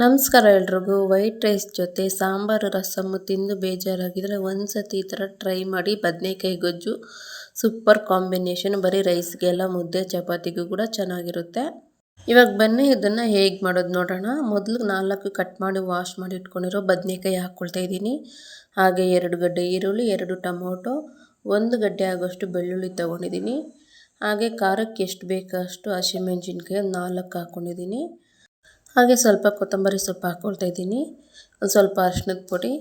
ನಮಸ್ಕಾರ ಎಲ್ರಿಗೂ. White rice ಜೊತೆ ಸಾಂಬಾರು ರಸಮ್ಮು ತಿಂದು ಬೇಜಾರಾಗಿದ್ರೆ ಒಂದು ಸತಿ ಈ ಥರ ಟ್ರೈ ಮಾಡಿ. ಬದನೆಕಾಯಿ ಗೊಜ್ಜು, ಸೂಪರ್ ಕಾಂಬಿನೇಷನ್. ಬರೀ ರೈಸ್ಗೆಲ್ಲ ಮುದ್ದೆ, ಚಪಾತಿಗೂ ಕೂಡ ಚೆನ್ನಾಗಿರುತ್ತೆ. ಇವಾಗ ಬನ್ನಿ, ಇದನ್ನು ಹೇಗೆ ಮಾಡೋದು ನೋಡೋಣ. ಮೊದಲು ನಾಲ್ಕು ಕಟ್ ಮಾಡಿ ವಾಶ್ ಮಾಡಿ ಇಟ್ಕೊಂಡಿರೋ ಬದನೆಕಾಯಿ ಹಾಕ್ಕೊಳ್ತಾ ಇದ್ದೀನಿ. ಹಾಗೆ ಎರಡು ಗಡ್ಡೆ ಈರುಳ್ಳಿ, ಎರಡು ಟೊಮೊಟೊ, ಒಂದು ಗಡ್ಡೆ ಆಗೋಷ್ಟು ಬೆಳ್ಳುಳ್ಳಿ ತೊಗೊಂಡಿದ್ದೀನಿ. ಹಾಗೆ ಖಾರಕ್ಕೆ ಎಷ್ಟು ಬೇಕೋ ಅಷ್ಟು ಹಸಿಮೆಣ್ಸಿನ್ಕಾಯಿ ನಾಲ್ಕು ಹಾಕ್ಕೊಂಡಿದ್ದೀನಿ. ಹಾಗೆ ಸ್ವಲ್ಪ ಕೊತ್ತಂಬರಿ ಸೊಪ್ಪು ಹಾಕ್ಕೊಳ್ತಾ ಇದ್ದೀನಿ. ಒಂದು ಸ್ವಲ್ಪ ಅರಿಶಿನದ ಪುಡಿ.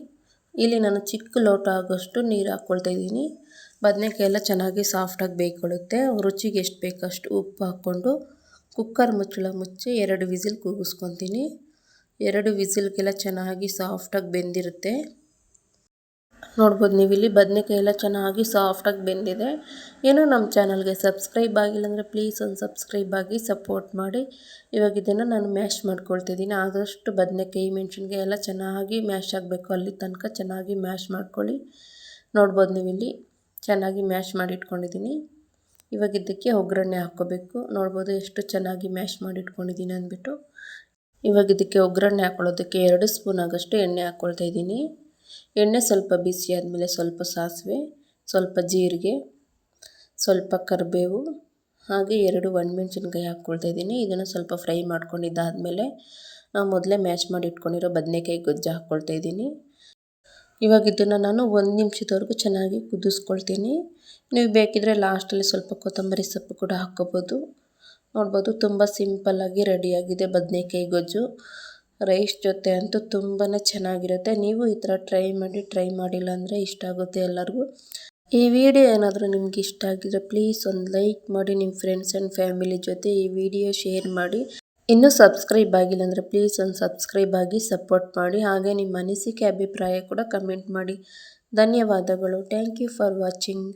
ಇಲ್ಲಿ ನಾನು ಚಿಕ್ಕ ಲೋಟ ಆಗೋಷ್ಟು ನೀರು ಹಾಕ್ಕೊಳ್ತಾ ಇದ್ದೀನಿ. ಬದನೆಕಾಯಿ ಎಲ್ಲ ಚೆನ್ನಾಗಿ ಸಾಫ್ಟಾಗಿ ಬೇಯ್ಕೊಳ್ಳುತ್ತೆ. ರುಚಿಗೆ ಎಷ್ಟು ಬೇಕಷ್ಟು ಉಪ್ಪು ಹಾಕ್ಕೊಂಡು ಕುಕ್ಕರ್ ಮುಚ್ಚಳ ಮುಚ್ಚಿ ಎರಡು ವಿಸಿಲ್ ಕೂಗಿಸ್ಕೊತೀನಿ. ಎರಡು ವಿಸಿಲ್ಗೆಲ್ಲ ಚೆನ್ನಾಗಿ ಸಾಫ್ಟಾಗಿ ಬೆಂದಿರುತ್ತೆ. ನೋಡ್ಬೋದು ನೀವು ಇಲ್ಲಿ ಬದನೆಕಾಯಿ ಎಲ್ಲ ಚೆನ್ನಾಗಿ ಸಾಫ್ಟಾಗಿ ಬೆಂದಿದೆ. ಏನೋ ನಮ್ಮ ಚಾನಲ್ಗೆ ಸಬ್ಸ್ಕ್ರೈಬ್ ಆಗಿಲ್ಲ ಅಂದರೆ ಪ್ಲೀಸ್ ಒಂದು ಸಬ್ಸ್ಕ್ರೈಬ್ ಆಗಿ ಸಪೋರ್ಟ್ ಮಾಡಿ. ಇವಾಗ ಇದನ್ನು ನಾನು ಮ್ಯಾಶ್ ಮಾಡ್ಕೊಳ್ತಿದ್ದೀನಿ. ಆದಷ್ಟು ಬದನೆಕಾಯಿ ಮೆಣಸಿನ್ಕಾಯಿ ಎಲ್ಲ ಚೆನ್ನಾಗಿ ಮ್ಯಾಶ್ ಆಗಬೇಕು. ಅಲ್ಲಿ ತನಕ ಚೆನ್ನಾಗಿ ಮ್ಯಾಶ್ ಮಾಡ್ಕೊಳ್ಳಿ. ನೋಡ್ಬೋದು ನೀವು ಇಲ್ಲಿ ಚೆನ್ನಾಗಿ ಮ್ಯಾಶ್ ಮಾಡಿ ಇಟ್ಕೊಂಡಿದ್ದೀನಿ ಇವಾಗ ಇದಕ್ಕೆ ಒಗ್ಗರಣೆ ಹಾಕ್ಕೋಬೇಕು. ನೋಡ್ಬೋದು ಎಷ್ಟು ಚೆನ್ನಾಗಿ ಮ್ಯಾಶ್ ಮಾಡಿ ಇಟ್ಕೊಂಡಿದ್ದೀನಿ ಅಂದ್ಬಿಟ್ಟು. ಇವಾಗ ಇದಕ್ಕೆ ಒಗ್ಗರಣೆ ಹಾಕ್ಕೊಳ್ಳೋದಕ್ಕೆ ಎರಡು ಸ್ಪೂನ್ ಆಗೋಷ್ಟು ಎಣ್ಣೆ ಹಾಕ್ಕೊಳ್ತಾ ಇದ್ದೀನಿ. ಎಣ್ಣೆ ಸ್ವಲ್ಪ ಬಿಸಿ ಆದಮೇಲೆ ಸ್ವಲ್ಪ ಸಾಸಿವೆ, ಸ್ವಲ್ಪ ಜೀರಿಗೆ, ಸ್ವಲ್ಪ ಕರಿಬೇವು, ಹಾಗೆ ಎರಡು ಒಣಮೆಣ್ಸಿನ್ಕಾಯಿ ಹಾಕ್ಕೊಳ್ತಾ ಇದ್ದೀನಿ. ಇದನ್ನು ಸ್ವಲ್ಪ ಫ್ರೈ ಮಾಡ್ಕೊಂಡಿದ್ದಾದಮೇಲೆ ನಾವು ಮೊದಲೇ ಮ್ಯಾಚ್ ಮಾಡಿ ಇಟ್ಕೊಂಡಿರೋ ಬದನೇಕಾಯಿ ಗೊಜ್ಜು ಹಾಕ್ಕೊಳ್ತಾ ಇದ್ದೀನಿ. ಇವಾಗ ಇದನ್ನು ನಾನು ಒಂದು ನಿಮಿಷದವರೆಗೂ ಚೆನ್ನಾಗಿ ಕುದಿಸ್ಕೊಳ್ತೀನಿ. ನೀವು ಬೇಕಿದ್ರೆ ಲಾಸ್ಟಲ್ಲಿ ಸ್ವಲ್ಪ ಕೊತ್ತಂಬರಿ ಸೊಪ್ಪು ಕೂಡ ಹಾಕ್ಕೋಬೋದು. ನೋಡ್ಬೋದು ತುಂಬ ಸಿಂಪಲ್ಲಾಗಿ ರೆಡಿಯಾಗಿದೆ ಬದನೇಕಾಯಿ ಗೊಜ್ಜು. ರೈಸ್ ಜೊತೆ ಅಂತೂ ತುಂಬಾ ಚೆನ್ನಾಗಿರುತ್ತೆ. ನೀವು ಈ ಥರ ಟ್ರೈ ಮಾಡಿ, ಟ್ರೈ ಮಾಡಿಲ್ಲ ಅಂದರೆ ಇಷ್ಟ ಆಗುತ್ತೆ ಎಲ್ಲರಿಗೂ. ಈ ವಿಡಿಯೋ ಏನಾದರೂ ನಿಮ್ಗೆ ಇಷ್ಟ ಆಗಿದ್ರೆ ಪ್ಲೀಸ್ ಒಂದು ಲೈಕ್ ಮಾಡಿ, ನಿಮ್ಮ ಫ್ರೆಂಡ್ಸ್ ಆ್ಯಂಡ್ ಫ್ಯಾಮಿಲಿ ಜೊತೆ ಈ ವಿಡಿಯೋ ಶೇರ್ ಮಾಡಿ. ಇನ್ನೂ ಸಬ್ಸ್ಕ್ರೈಬ್ ಆಗಿಲ್ಲ ಅಂದರೆ ಪ್ಲೀಸ್ ಒಂದು ಸಬ್ಸ್ಕ್ರೈಬ್ ಆಗಿ, ಸಪೋರ್ಟ್ ಮಾಡಿ. ಹಾಗೆ ನಿಮ್ಮ ಅನಿಸಿಕೆ, ಅಭಿಪ್ರಾಯ ಕೂಡ ಕಮೆಂಟ್ ಮಾಡಿ. ಧನ್ಯವಾದಗಳು. Thank you for watching.